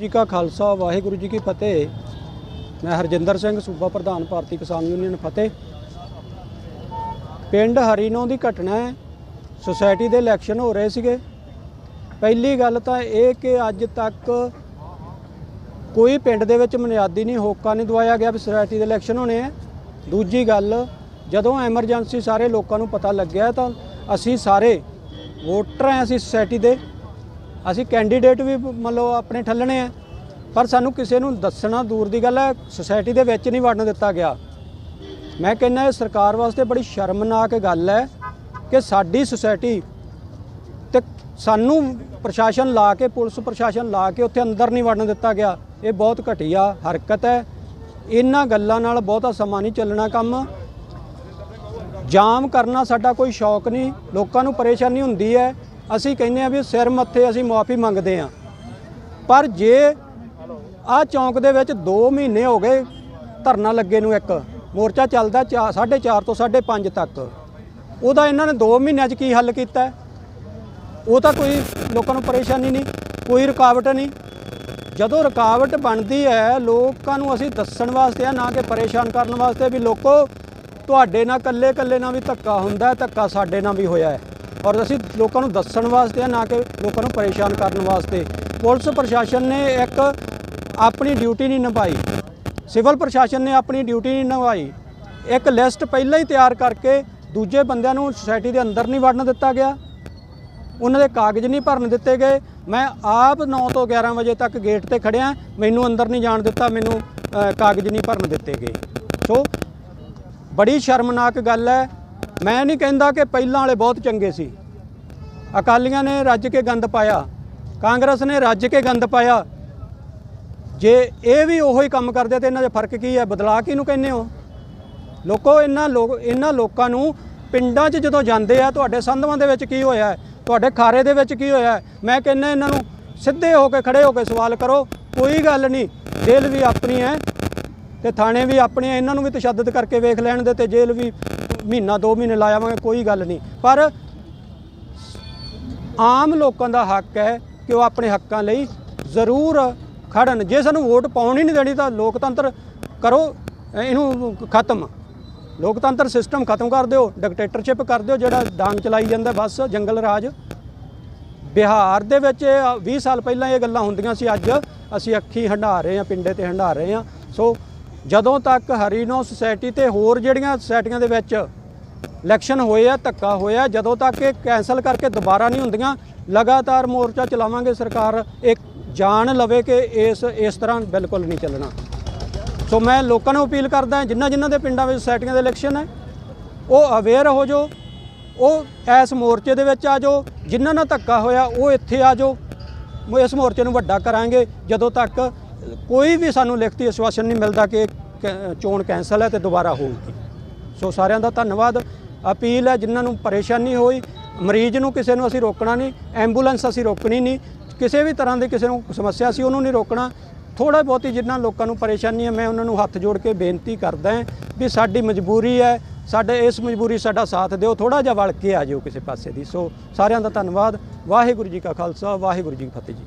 ਜੀ ਕਾ ਖਾਲਸਾ, ਵਾਹਿਗੁਰੂ ਜੀ ਕੀ ਫਤਿਹ। ਮੈਂ ਹਰਜਿੰਦਰ ਸਿੰਘ, ਸੂਬਾ ਪ੍ਰਧਾਨ ਭਾਰਤੀ ਕਿਸਾਨ ਯੂਨੀਅਨ ਫਤਿਹ। ਪਿੰਡ ਹਰੀਨੋ ਦੀ ਘਟਨਾ ਹੈ। ਸੁਸਾਇਟੀ ਦੇ ਇਲੈਕਸ਼ਨ ਹੋ ਰਹੇ ਸੀਗੇ। ਪਹਿਲੀ ਗੱਲ ਤਾਂ ਇਹ ਕਿ ਅੱਜ ਤੱਕ ਕੋਈ ਪਿੰਡ ਦੇ ਵਿੱਚ ਬੁਨਿਆਦੀ ਨਹੀਂ, ਹੋਕਾ ਨਹੀਂ ਦਵਾਇਆ ਗਿਆ ਵੀ ਸੁਸਾਇਟੀ ਦੇ ਇਲੈਕਸ਼ਨ ਹੋਣੇ ਆ। ਦੂਜੀ ਗੱਲ, ਜਦੋਂ ਐਮਰਜੈਂਸੀ ਸਾਰੇ ਲੋਕਾਂ ਨੂੰ ਪਤਾ ਲੱਗਿਆ ਤਾਂ ਅਸੀਂ ਸਾਰੇ ਵੋਟਰ ਆ ਅਸੀਂ ਸੁਸਾਇਟੀ ਦੇ। ਅਸੀਂ ਕੈਂਡੀਡੇਟ ਵੀ ਮੰਨ ਲਓ ਆਪਣੇ ਠੱਲਣੇ ਆ। ਪਰ ਸਾਨੂੰ ਕਿਸੇ ਨੂੰ ਦੱਸਣਾ ਦੂਰ ਦੀ ਗੱਲ ਹੈ ਸੁਸਾਇਟੀ ਦੇ ਵਿੱਚ ਨਹੀਂ ਵੜਨ ਦਿੱਤਾ ਗਿਆ। ਮੈਂ ਕਹਿੰਦਾ ਇਹ ਸਰਕਾਰ ਵਾਸਤੇ ਬੜੀ ਸ਼ਰਮਨਾਕ ਗੱਲ ਹੈ ਕਿ ਸਾਡੀ ਸੁਸਾਇਟੀ ਤੇ ਸਾਨੂੰ ਪ੍ਰਸ਼ਾਸਨ ਲਾ ਕੇ, ਪੁਲਿਸ ਪ੍ਰਸ਼ਾਸਨ ਲਾ ਕੇ ਉੱਥੇ ਅੰਦਰ ਨਹੀਂ ਵੜਨ ਦਿੱਤਾ ਗਿਆ। ਇਹ ਬਹੁਤ ਘਟੀਆ ਹਰਕਤ ਹੈ। ਇਹਨਾਂ ਗੱਲਾਂ ਨਾਲ ਬਹੁਤਾ ਸਮਾਂ ਨਹੀਂ ਚੱਲਣਾ ਕੰਮ। ਜਾਮ ਕਰਨਾ ਸਾਡਾ ਕੋਈ ਸ਼ੌਕ ਨਹੀਂ। ਲੋਕਾਂ ਨੂੰ ਪਰੇਸ਼ਾਨੀ ਹੁੰਦੀ ਹੈ। ਅਸੀਂ ਕਹਿੰਦੇ ਆ ਵੀ ਸਿਰ ਮੱਥੇ ਅਸੀਂ ਮੁਆਫੀ ਮੰਗਦੇ ਆ ਪਰ ਜੇ ਆ ਚੌਂਕ ਦੇ ਵਿੱਚ 2 ਮਹੀਨੇ ਹੋ ਗਏ ਧਰਨਾ ਲੱਗੇ ਨੂੰ ਇੱਕ, ਮੋਰਚਾ ਚੱਲਦਾ 4:30 ਤੋਂ 5:30 ਤੱਕ। ਉਹਦਾ ਇਹਨਾਂ ਨੇ 2 ਮਹੀਨਿਆਂ 'ਚ ਕੀ ਹੱਲ ਕੀਤਾ? ਉਹ ਤਾਂ ਕੋਈ ਲੋਕਾਂ ਨੂੰ ਪਰੇਸ਼ਾਨੀ ਨਹੀਂ, ਕੋਈ ਰੁਕਾਵਟ ਨਹੀਂ। ਜਦੋਂ ਰੁਕਾਵਟ ਬਣਦੀ ਹੈ, ਲੋਕਾਂ ਨੂੰ ਅਸੀਂ ਦੱਸਣ ਵਾਸਤੇ ਆ, ਨਾ ਕਿ ਪਰੇਸ਼ਾਨ ਕਰਨ ਵਾਸਤੇ ਵੀ ਲੋਕੋ, ਤੁਹਾਡੇ ਨਾਲ ਕੱਲੇ ਕੱਲੇ ਨਾਲ ਵੀ ਧੱਕਾ ਹੁੰਦਾ, ਧੱਕਾ ਸਾਡੇ ਨਾਲ ਵੀ ਹੋਇਆ ਹੈ। ਔਰ ਅਸੀਂ ਲੋਕਾਂ ਨੂੰ ਦੱਸਣ ਵਾਸਤੇ ਆ, ਨਾ ਕਿ ਲੋਕਾਂ ਨੂੰ ਪਰੇਸ਼ਾਨ ਕਰਨ ਵਾਸਤੇ। ਪੁਲਿਸ ਪ੍ਰਸ਼ਾਸਨ ਨੇ ਇੱਕ ਆਪਣੀ ਡਿਊਟੀ ਨਹੀਂ ਨਿਭਾਈ। ਸਿਵਲ ਪ੍ਰਸ਼ਾਸਨ ਨੇ ਆਪਣੀ ਡਿਊਟੀ ਨਹੀਂ ਨਿਭਾਈ। ਇੱਕ ਲਿਸਟ ਪਹਿਲਾਂ ਹੀ ਤਿਆਰ ਕਰਕੇ ਦੂਜੇ ਬੰਦਿਆਂ ਨੂੰ ਸੁਸਾਇਟੀ ਦੇ ਅੰਦਰ ਨਹੀਂ ਵੜਨ ਦਿੱਤਾ ਗਿਆ। ਉਹਨਾਂ ਦੇ ਕਾਗਜ਼ ਨਹੀਂ ਭਰਨ ਦਿੱਤੇ ਗਏ। ਮੈਂ ਆਪ 9 ਤੋਂ 11 ਵਜੇ ਤੱਕ ਗੇਟ ਤੇ ਖੜਿਆ। ਮੈਨੂੰ ਅੰਦਰ ਨਹੀਂ ਜਾਣ ਦਿੱਤਾ, ਮੈਨੂੰ ਕਾਗਜ਼ ਨਹੀਂ ਭਰਨ ਦਿੱਤੇ ਗਏ। ਸੋ, ਬੜੀ ਸ਼ਰਮਨਾਕ ਗੱਲ ਹੈ। ਮੈਂ ਨਹੀਂ ਕਹਿੰਦਾ ਕਿ ਪਹਿਲਾਂ ਵਾਲੇ ਬਹੁਤ ਚੰਗੇ ਸੀ। ਅਕਾਲੀਆਂ ਨੇ ਰੱਜ ਕੇ ਗੰਦ ਪਾਇਆ, ਕਾਂਗਰਸ ਨੇ ਰੱਜ ਕੇ ਗੰਦ ਪਾਇਆ। ਜੇ ਇਹ ਵੀ ਉਹੋ ਹੀ ਕੰਮ ਕਰਦੇ ਤੇ ਇਹਨਾਂ 'ਚ ਫ਼ਰਕ ਕੀ ਹੈ? ਬਦਲਾਅ ਕਿਹਨੂੰ ਕਹਿੰਦੇ ਹੋ? ਲੋਕੋ, ਇਹਨਾਂ ਲੋਕ, ਇਹਨਾਂ ਲੋਕਾਂ ਨੂੰ ਪਿੰਡਾਂ 'ਚ ਜਦੋਂ ਜਾਂਦੇ ਆ, ਤੁਹਾਡੇ ਸੰਧਵਾਂ ਦੇ ਵਿੱਚ ਕੀ ਹੋਇਆ? ਤੁਹਾਡੇ ਖਾਰੇ ਦੇ ਵਿੱਚ ਕੀ ਹੋਇਆ? ਮੈਂ ਕਹਿੰਦਾ ਇਹਨਾਂ ਨੂੰ ਸਿੱਧੇ ਹੋ ਕੇ ਖੜੇ ਹੋ ਕੇ ਸਵਾਲ ਕਰੋ, ਕੋਈ ਗੱਲ ਨਹੀਂ, ਦਿਲ ਵੀ ਆਪਣੀ ਹੈ। ਤੇ ਥਾਣੇ ਵੀ ਆਪਣੇ ਇਹਨਾਂ ਨੂੰ ਵੀ ਤਸ਼ੱਦਦ ਕਰਕੇ ਵੇਖ ਲੈਣ ਦੇ ਤੇ ਜੇਲ੍ਹ ਵੀ ਮਹੀਨਾ ਦੋ ਮਹੀਨੇ ਲਾਇਆਵਾਂਗੇ ਕੋਈ ਗੱਲ ਨਹੀਂ। ਪਰ ਆਮ ਲੋਕਾਂ ਦਾ ਹੱਕ ਹੈ ਕਿ ਉਹ ਆਪਣੇ ਹੱਕਾਂ ਲਈ ਜ਼ਰੂਰ ਖੜਨ। ਜੇ ਸਾਨੂੰ ਵੋਟ ਪਾਉਣ ਹੀ ਨਹੀਂ ਦੇਣੀ ਤਾਂ ਲੋਕਤੰਤਰ ਕਰੋ ਇਹਨੂੰ ਖਤਮ। ਲੋਕਤੰਤਰ ਸਿਸਟਮ ਖਤਮ ਕਰ ਦਿਓ, ਡਿਕਟੇਟਰਸ਼ਿਪ ਕਰ ਦਿਓ, ਜਿਹੜਾ ਡਾਂਗ ਚਲਾਈ ਜਾਂਦਾ ਬਸ, ਜੰਗਲ ਰਾਜ। ਬਿਹਾਰ ਦੇ ਵਿੱਚ ਇਹ 20 ਸਾਲ ਪਹਿਲਾਂ ਇਹ ਗੱਲਾਂ ਹੁੰਦੀਆਂ ਸੀ, ਅੱਜ ਅਸੀਂ ਅੱਖੀ ਹੰਢਾ ਰਹੇ ਹਾਂ, ਪਿੰਡੇ ਤੇ ਹੰਢਾ ਰਹੇ ਹਾਂ। ਸੋ ਜਦੋਂ ਤੱਕ ਹਰੀਨੋ ਸੁਸਾਇਟੀ ਤੇ ਹੋਰ ਜਿਹੜੀਆਂ ਸੁਸਾਇਟੀਆਂ ਦੇ ਵਿੱਚ ਇਲੈਕਸ਼ਨ ਹੋਏ ਆ, ਧੱਕਾ ਹੋਇਆ, ਜਦੋਂ ਤੱਕ ਇਹ ਕੈਨਸਲ ਕਰਕੇ ਦੁਬਾਰਾ ਨਹੀਂ ਹੁੰਦੀਆਂ, ਲਗਾਤਾਰ ਮੋਰਚਾ ਚਲਾਵਾਂਗੇ ਸਰਕਾਰ ਇੱਕ ਜਾਣ ਲਵੇ ਕਿ ਇਸ ਇਸ ਤਰ੍ਹਾਂ ਬਿਲਕੁਲ ਨਹੀਂ ਚੱਲਣਾ। ਸੋ ਮੈਂ ਲੋਕਾਂ ਨੂੰ ਅਪੀਲ ਕਰਦਾ ਜਿਨ੍ਹਾਂ ਜਿਨ੍ਹਾਂ ਦੇ ਪਿੰਡਾਂ ਵਿੱਚ ਸੁਸਾਇਟੀਆਂ ਦੇ ਇਲੈਕਸ਼ਨ ਹੈ ਉਹ ਅਵੇਅਰ ਹੋ ਜਾਓ, ਉਹ ਇਸ ਮੋਰਚੇ ਦੇ ਵਿੱਚ ਆ ਜਾਓ, ਜਿਨ੍ਹਾਂ ਨਾਲ ਧੱਕਾ ਹੋਇਆ, ਉਹ ਇੱਥੇ ਆ ਜਾਓ, ਇਸ ਮੋਰਚੇ ਨੂੰ ਵੱਡਾ ਕਰਾਂਗੇ, ਜਦੋਂ ਤੱਕ ਕੋਈ ਵੀ ਸਾਨੂੰ ਲਿਖਤੀ ਆਸ਼ਵਾਸਨ ਨਹੀਂ ਮਿਲਦਾ ਕਿ ਕੈ- ਚੋਣ ਕੈਂਸਲ ਹੈ ਤੇ ਦੁਬਾਰਾ ਹੋਊਗੀ। ਸੋ ਸਾਰਿਆਂ ਦਾ ਧੰਨਵਾਦ। ਅਪੀਲ ਹੈ ਜਿਨ੍ਹਾਂ ਨੂੰ ਪਰੇਸ਼ਾਨੀ ਹੋਈ, ਮਰੀਜ਼ ਨੂੰ ਕਿਸੇ ਨੂੰ ਅਸੀਂ ਰੋਕਣਾ ਨਹੀਂ, ਐਂਬੂਲੈਂਸ ਅਸੀਂ ਰੋਕਣੀ ਨਹੀਂ, ਕਿਸੇ ਵੀ ਤਰ੍ਹਾਂ ਦੀ ਕਿਸੇ ਨੂੰ ਸਮੱਸਿਆ ਸੀ ਉਹਨੂੰ ਨਹੀਂ ਰੋਕਣਾ। ਥੋੜਾ ਬਹੁਤੀ ਜਿਨ੍ਹਾਂ ਲੋਕਾਂ ਨੂੰ ਪਰੇਸ਼ਾਨੀ ਹੈ, ਮੈਂ ਉਹਨਾਂ ਨੂੰ ਹੱਥ ਜੋੜ ਕੇ ਬੇਨਤੀ ਕਰਦਾ ਵੀ ਸਾਡੀ ਮਜਬੂਰੀ ਹੈ, ਸਾਡੇ ਇਸ ਮਜਬੂਰੀ ਸਾਡਾ ਸਾਥ ਦਿਓ ਥੋੜਾ ਜਿਹਾ ਵਲ ਕੇ ਆ ਜਿਓ ਕਿਸੇ ਪਾਸੇ ਦੀ। ਸੋ ਸਾਰਿਆਂ ਦਾ ਧੰਨਵਾਦ। ਵਾਹਿਗੁਰੂ ਜੀ ਕਾ ਖਾਲਸਾ, ਵਾਹਿਗੁਰੂ ਜੀ ਕੀ ਫਤਿਹ ਜੀ।